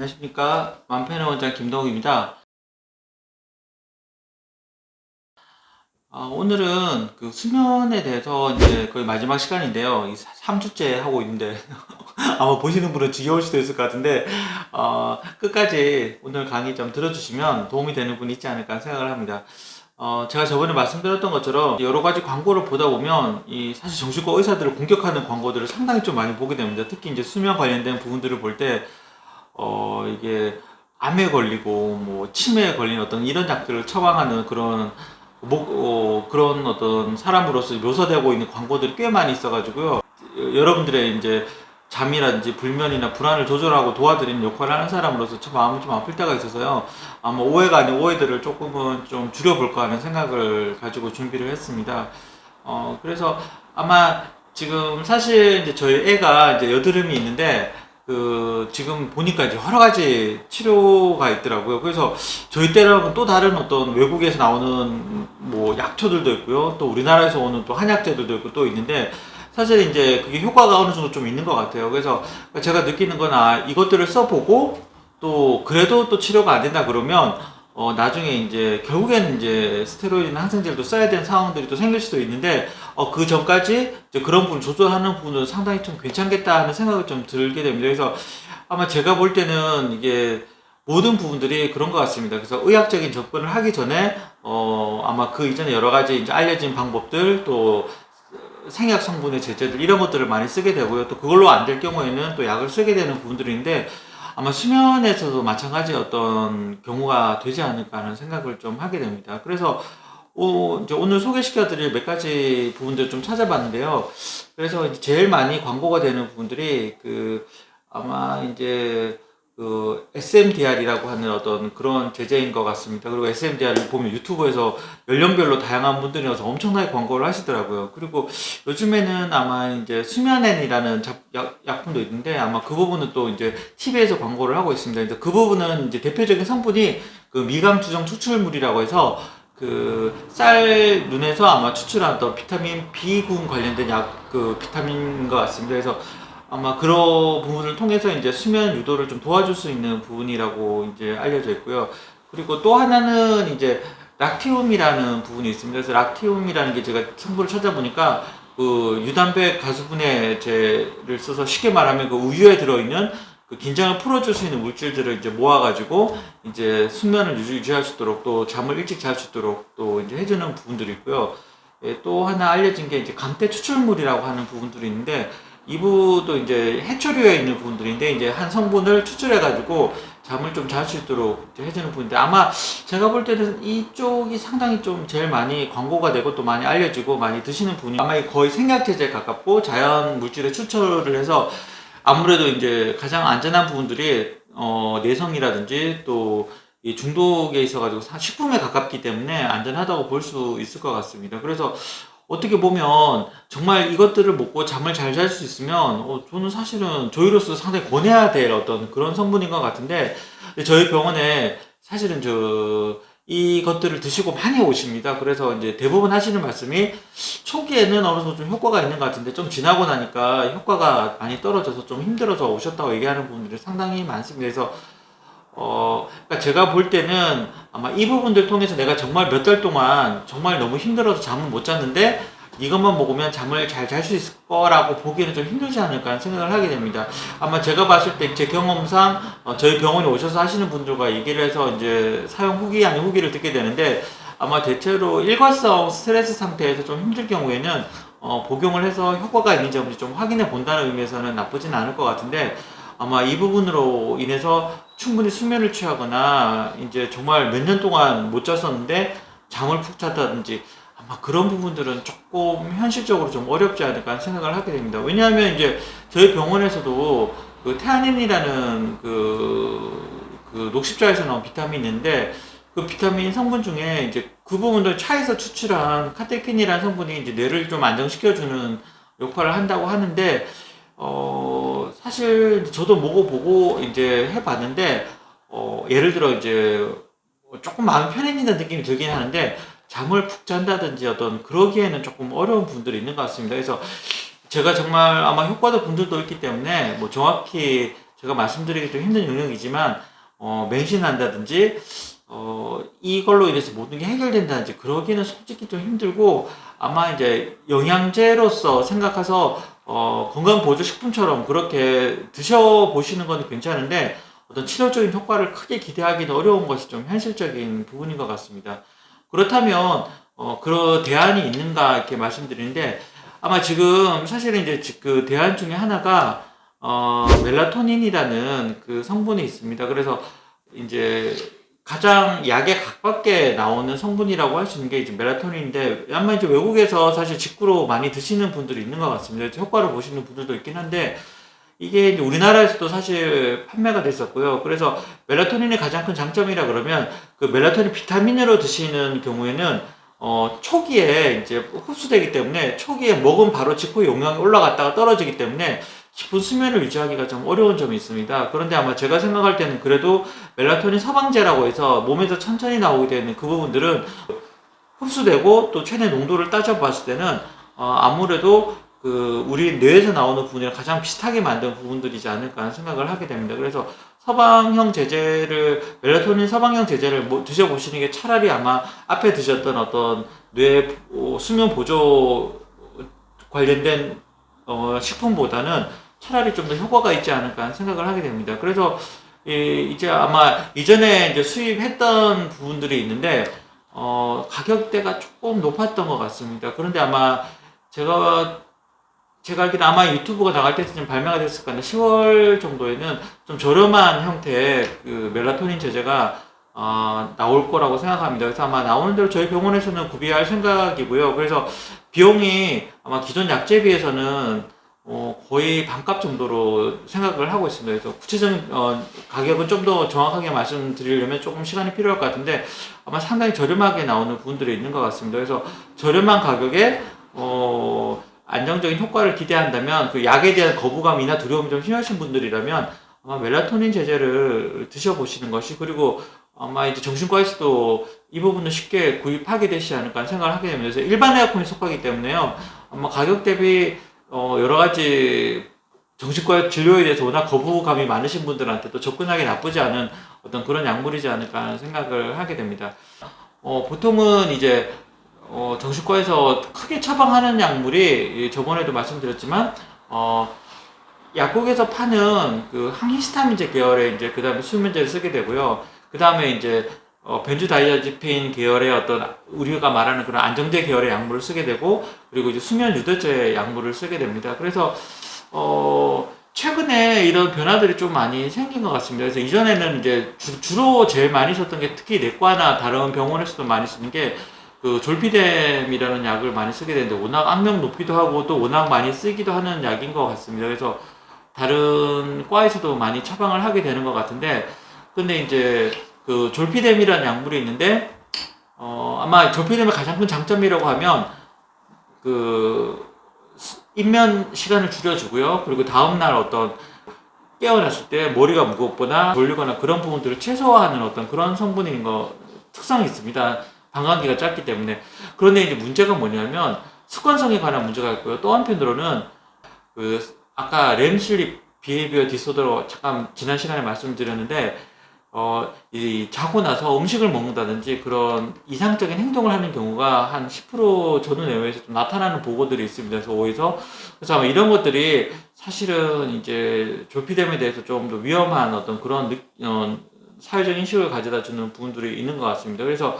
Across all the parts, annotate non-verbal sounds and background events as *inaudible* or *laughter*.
안녕하십니까. 만펜의 원장 김동욱입니다. 아, 오늘은 그 수면에 대해서 이제 거의 마지막 시간인데요. 이 3주째 하고 있는데, *laughs* 아마 보시는 분은 지겨울 수도 있을 것 같은데, 어, 끝까지 오늘 강의 좀 들어주시면 도움이 되는 분이 있지 않을까 생각을 합니다. 어, 제가 저번에 말씀드렸던 것처럼 여러 가지 광고를 보다 보면 이 사실 정신과 의사들을 공격하는 광고들을 상당히 좀 많이 보게 됩니다. 특히 이제 수면 관련된 부분들을 볼 때, 어, 이게 암에 걸리고 뭐 치매에 걸린 어떤 이런 약들을 처방하는 그런 목, 어, 그런 어떤 사람으로서 묘사되고 있는 광고들이 꽤 많이 있어가지고요. 여러분들의 이제 잠이라든지 불면이나 불안을 조절하고 도와드리는 역할을 하는 사람으로서 참 마음이 좀 아플 때가 있어서요. 아마 오해가 아닌 오해들을 조금은 좀 줄여볼까 하는 생각을 가지고 준비를 했습니다. 어, 그래서 아마 지금 사실 이제 저희 애가 이제 여드름이 있는데 그 지금 보니까 이제 여러 가지 치료가 있더라고요. 그래서 저희 때랑은 또 다른 어떤 외국에서 나오는 뭐 약초들도 있고요. 또 우리나라에서 오는 또 한약재들도 있고 또 있는데 사실 이제 그게 효과가 어느 정도 좀 있는 것 같아요. 그래서 제가 느끼는 건 아, 이것들을 써보고 또 그래도 또 치료가 안 된다 그러면 어, 나중에 이제 결국에는 이제 스테로이드나 항생제를 써야 되는 상황들이 또 생길 수도 있는데 어, 그 전까지 이제 그런 부분 조절하는 부분은 상당히 좀 괜찮겠다 하는 생각을 좀 들게 됩니다. 그래서 아마 제가 볼 때는 이게 모든 부분들이 그런 것 같습니다. 그래서 의학적인 접근을 하기 전에 어, 아마 그 이전에 여러 가지 이제 알려진 방법들 또 생약 성분의 제제들 이런 것들을 많이 쓰게 되고요. 또 그걸로 안 될 경우에는 또 약을 쓰게 되는 부분들이 있는데 아마 수면에서도 마찬가지 어떤 경우가 되지 않을까 하는 생각을 좀 하게 됩니다. 그래서 오, 이제 오늘 소개시켜드릴 몇 가지 부분들 좀 찾아봤는데요. 그래서 제일 많이 광고가 되는 부분들이 그 아마 이제 그 SMDR이라고 하는 어떤 그런 제재인 것 같습니다. 그리고 SMDR을 보면 유튜브에서 연령별로 다양한 분들이 와서 엄청나게 광고를 하시더라고요. 그리고 요즘에는 아마 이제 수면엔이라는 잡- 약, 약품도 있는데 아마 그 부분은 또 이제 TV에서 광고를 하고 있습니다. 이제 그 부분은 이제 대표적인 성분이 그 미감 투정 추출물이라고 해서 그 쌀 눈에서 아마 추출한 어떤 비타민 B군 관련된 약 그 비타민인 것 같습니다. 그래서 아마 그런 부분을 통해서 이제 수면 유도를 좀 도와줄 수 있는 부분이라고 이제 알려져 있고요. 그리고 또 하나는 이제 락티움이라는 부분이 있습니다. 그래서 락티움이라는 게 제가 성분을 찾아보니까 그 유단백 가수분해제를 써서 쉽게 말하면 그 우유에 들어있는 그 긴장을 풀어줄 수 있는 물질들을 이제 모아가지고 이제 숙면을 유지, 유지할 수 있도록 또 잠을 일찍 잘 수 있도록 또 이제 해주는 부분들이 있고요. 예, 또 하나 알려진 게 이제 감태 추출물이라고 하는 부분들이 있는데 이부도 이제 해초류에 있는 부분들인데 이제 한 성분을 추출해 가지고 잠을 좀 잘 수 있도록 해주는 부분인데 아마 제가 볼 때는 이쪽이 상당히 좀 제일 많이 광고가 되고 또 많이 알려지고 많이 드시는 분이 아마 이 거의 생약제제에 가깝고 자연 물질에 추출을 해서 아무래도 이제 가장 안전한 부분들이 어, 내성이라든지 또 이 중독에 있어가지고 사- 식품에 가깝기 때문에 안전하다고 볼 수 있을 것 같습니다. 그래서 어떻게 보면 정말 이것들을 먹고 잠을 잘 잘 수 있으면 어, 저는 사실은 저희로서 상당히 권해야 될 어떤 그런 성분인 것 같은데 저희 병원에 사실은 저 이것들을 드시고 많이 오십니다. 그래서 이제 대부분 하시는 말씀이 초기에는 어느 정도 좀 효과가 있는 것 같은데 좀 지나고 나니까 효과가 많이 떨어져서 좀 힘들어서 오셨다고 얘기하는 분들이 상당히 많습니다. 그래서 어, 그러니까 제가 볼 때는 아마 이 부분들 통해서 내가 정말 몇 달 동안 정말 너무 힘들어서 잠을 못 잤는데 이것만 먹으면 잠을 잘 잘 수 있을 거라고 보기에는 좀 힘들지 않을까 생각을 하게 됩니다. 아마 제가 봤을 때 제 경험상 어, 저희 병원에 오셔서 하시는 분들과 얘기를 해서 이제 사용 후기 아닌 후기를 듣게 되는데 아마 대체로 일과성 스트레스 상태에서 좀 힘들 경우에는 어, 복용을 해서 효과가 있는지 없는지 좀 확인해 본다는 의미에서는 나쁘진 않을 것 같은데 아마 이 부분으로 인해서 충분히 수면을 취하거나 이제 정말 몇 년 동안 못 잤었는데 잠을 푹 잤다든지 아마 그런 부분들은 조금 현실적으로 좀 어렵지 않을까 생각을 하게 됩니다. 왜냐하면 이제 저희 병원에서도 그 태아닌이라는 그, 그 녹십자에서 나온 비타민이 있는데 그 비타민 성분 중에 이제 그 부분들 차에서 추출한 카테킨이라는 성분이 이제 뇌를 좀 안정시켜주는 역할을 한다고 하는데 어, 사실 저도 먹어보고 이제 해봤는데, 어, 예를 들어 이제 조금 마음이 편해진다는 느낌이 들긴 하는데, 잠을 푹 잔다든지 어떤 그러기에는 조금 어려운 분들이 있는 것 같습니다. 그래서 제가 정말 아마 효과도 분들도 있기 때문에 뭐 정확히 제가 말씀드리기 좀 힘든 영역이지만 어, 맹신한다든지 어, 이걸로 인해서 모든 게 해결된다든지 그러기는 솔직히 좀 힘들고 아마 이제 영양제로서 생각해서 어, 건강 보조 식품처럼 그렇게 드셔 보시는 건 괜찮은데 어떤 치료적인 효과를 크게 기대하기는 어려운 것이 좀 현실적인 부분인 것 같습니다. 그렇다면 어, 그 대안이 있는가 이렇게 말씀드리는데 아마 지금 사실은 이제 지- 그 대안 중에 하나가 어, 멜라토닌이라는 그 성분이 있습니다. 그래서 이제 가장 약에 가깝게 나오는 성분이라고 할 수 있는 게 이제 멜라토닌인데 아마 이제 외국에서 사실 직구로 많이 드시는 분들이 있는 것 같습니다. 효과를 보시는 분들도 있긴 한데 이게 이제 우리나라에서도 사실 판매가 됐었고요. 그래서 멜라토닌의 가장 큰 장점이라 그러면 그 멜라토닌 비타민으로 드시는 경우에는 어, 초기에 이제 흡수되기 때문에 초기에 먹은 바로 직후 용량이 올라갔다가 떨어지기 때문에 깊은 수면을 유지하기가 좀 어려운 점이 있습니다. 그런데 아마 제가 생각할 때는 그래도 멜라토닌 서방제라고 해서 몸에서 천천히 나오게 되는 그 부분들은 흡수되고 또 체내 농도를 따져봤을 때는 어, 아무래도 그 우리 뇌에서 나오는 부분이랑 가장 비슷하게 만든 부분들이지 않을까 하는 생각을 하게 됩니다. 그래서 서방형 제제를 멜라토닌 서방형 제제를 뭐 드셔보시는 게 차라리 아마 앞에 드셨던 어떤 뇌 어, 수면 보조 관련된 어, 식품보다는 차라리 좀 더 효과가 있지 않을까 생각을 하게 됩니다. 그래서 이, 이제 아마 이전에 이제 수입했던 부분들이 있는데 어, 가격대가 조금 높았던 것 같습니다. 그런데 아마 제가 제가 알기로 아마 유튜브가 나갈 때쯤 발매가 됐을 거는데 10월 정도에는 좀 저렴한 형태의 그 멜라토닌 제제가 어, 나올 거라고 생각합니다. 그래서 아마 나오는 대로 저희 병원에서는 구비할 생각이고요. 그래서 비용이 아마 기존 약제에 비해서는 어, 거의 반값 정도로 생각을 하고 있습니다. 그래서 구체적인 어, 가격은 좀 더 정확하게 말씀드리려면 조금 시간이 필요할 것 같은데 아마 상당히 저렴하게 나오는 부분들이 있는 것 같습니다. 그래서 저렴한 가격에 어, 안정적인 효과를 기대한다면 그 약에 대한 거부감이나 두려움이 좀 심하신 분들이라면 아마 멜라토닌 제제를 드셔보시는 것이 그리고 아마 이제 정신과에서도 이 부분을 쉽게 구입하게 되시지 않을까 생각을 하게. 그래서 일반 에어컨에 속하기 때문에요. 아마 가격 대비 어, 여러 가지 정신과 진료에 대해서 워낙 거부감이 많으신 분들한테도 접근하기 나쁘지 않은 어떤 그런 약물이지 않을까 하는 생각을 하게 됩니다. 어, 보통은 이제 어, 정신과에서 크게 처방하는 약물이 이 저번에도 말씀드렸지만 어, 약국에서 파는 그 항히스타민제 계열의 이제 그 다음에 수면제를 쓰게 되고요. 그 다음에 이제 어, 벤조다이아제핀 계열의 어떤 우리가 말하는 그런 안정제 계열의 약물을 쓰게 되고 그리고 이제 수면 유도제 약물을 쓰게 됩니다. 그래서 어, 최근에 이런 변화들이 좀 많이 생긴 것 같습니다. 그래서 이전에는 이제 주, 로 제일 많이 썼던 게 특히 내과나 다른 병원에서도 많이 쓰는 게 그 졸피뎀이라는 약을 많이 쓰게 되는데 워낙 악명 높기도 하고 또 워낙 많이 쓰기도 하는 약인 것 같습니다. 그래서 다른 과에서도 많이 처방을 하게 되는 것 같은데 근데 이제 그 졸피뎀이라는 약물이 있는데 어 아마 졸피뎀의 가장 큰 장점이라고 하면 그 수- 입면 시간을 줄여주고요. 그리고 다음날 어떤 깨어났을 때 머리가 무겁거나 졸리거나 그런 부분들을 최소화하는 어떤 그런 성분인 거 특성이 있습니다. 방광기가 짧기 때문에. 그런데 이제 문제가 뭐냐면 습관성에 관한 문제가 있고요. 또 한편으로는 그 아까 렘슬립 비헤비어 디소더로 잠깐 지난 시간에 말씀드렸는데 어, 이 자고 나서 음식을 먹는다든지 그런 이상적인 행동을 하는 경우가 한 10% 전후 내외에서 좀 나타나는 보고들이 있습니다. 그래서 오해서 그래서 아마 이런 것들이 사실은 이제 졸피뎀에 대해서 좀 더 위험한 어떤 그런 느, 어, 사회적 인식을 가져다 주는 부분들이 있는 것 같습니다. 그래서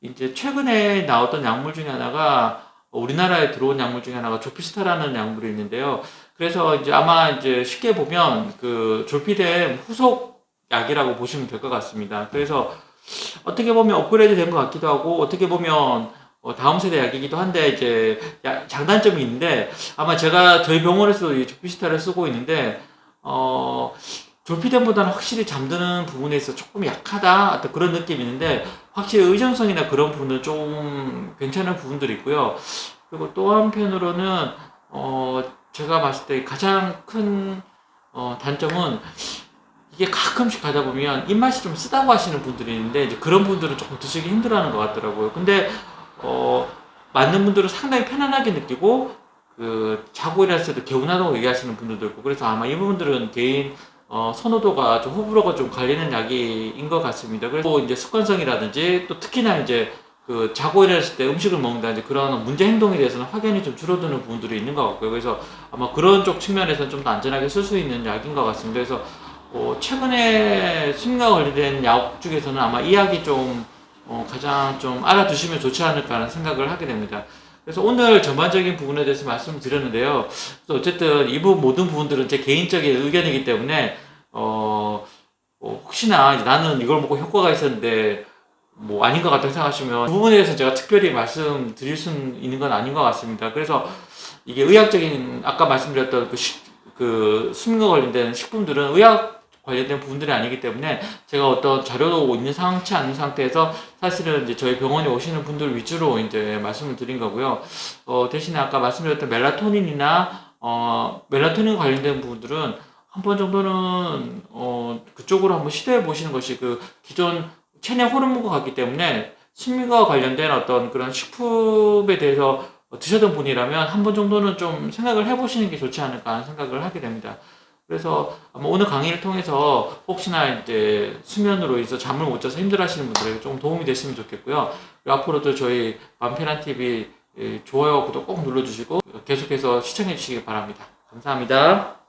이제 최근에 나왔던 약물 중에 하나가 우리나라에 들어온 약물 중에 하나가 조피스타라는 약물이 있는데요. 그래서 이제 아마 이제 쉽게 보면 그 졸피뎀 후속 약이라고 보시면 될 것 같습니다. 그래서 어떻게 보면 업그레이드 된 것 같기도 하고 어떻게 보면 어, 다음 세대 약이기도 한데 이제 야- 장단점이 있는데 아마 제가 저희 병원에서 이 조피스타를 쓰고 있는데 어 졸피뎀보다는 확실히 잠드는 부분에 있어 조금 약하다 어떤 그런 느낌이 있는데 확실히 의존성이나 그런 부분은 좀 괜찮은 부분들이 있고요. 그리고 또 한편으로는 어 제가 봤을 때 가장 큰 어, 단점은 이게 가끔씩 가다 보면 입맛이 좀 쓰다고 하시는 분들이 있는데 이제 그런 분들은 조금 드시기 힘들어하는 것 같더라고요. 근데 어 맞는 분들은 상당히 편안하게 느끼고 그 자고 일어났을 때도 개운하다고 얘기하시는 분들도 있고 그래서 아마 이 부분들은 개인 어, 선호도가 좀 호불호가 좀 갈리는 약인 것 같습니다. 그래서 이제 습관성이라든지 또 특히나 이제 그 자고 일어났을 때 음식을 먹는다든지 그런 문제 행동에 대해서는 확연히 좀 줄어드는 부분들이 있는 것 같고요. 그래서 아마 그런 쪽 측면에서는 좀 더 안전하게 쓸 수 있는 약인 것 같습니다. 그래서 어, 최근에 수면과 관련된 약 중에서는 아마 이 약이 좀 어, 가장 좀 알아두시면 좋지 않을까 하는 생각을 하게 됩니다. 그래서 오늘 전반적인 부분에 대해서 말씀을 드렸는데요. 그래서 어쨌든 이 부분 모든 부분들은 제 개인적인 의견이기 때문에 어, 어, 혹시나 나는 이걸 먹고 효과가 있었는데 뭐 아닌 것 같다고 생각하시면 그 부분에 대해서 제가 특별히 말씀드릴 수 있는 건 아닌 것 같습니다. 그래서 이게 의학적인 아까 말씀드렸던 그, 식, 그 수면과 관련된 식품들은 의학 관련된 부분들이 아니기 때문에 제가 어떤 자료도 있는 상치 않은 상태에서 사실은 이제 저희 병원에 오시는 분들 위주로 이제 말씀을 드린 거고요. 어, 대신에 아까 말씀드렸던 멜라토닌이나 어, 멜라토닌 관련된 부분들은 한 번 정도는 어, 그쪽으로 한번 시도해 보시는 것이 그 기존 체내 호르몬과 같기 때문에 수면과 관련된 어떤 그런 식품에 대해서 드셨던 분이라면 한 번 정도는 좀 생각을 해보시는 게 좋지 않을까 하는 생각을 하게 됩니다. 그래서 아마 오늘 강의를 통해서 혹시나 이제 수면으로 인해서 잠을 못 자서 힘들어 하시는 분들에게 좀 도움이 됐으면 좋겠고요. 앞으로도 저희 맘페란 TV 좋아요, 구독 꼭 눌러주시고 계속해서 시청해 주시기 바랍니다. 감사합니다.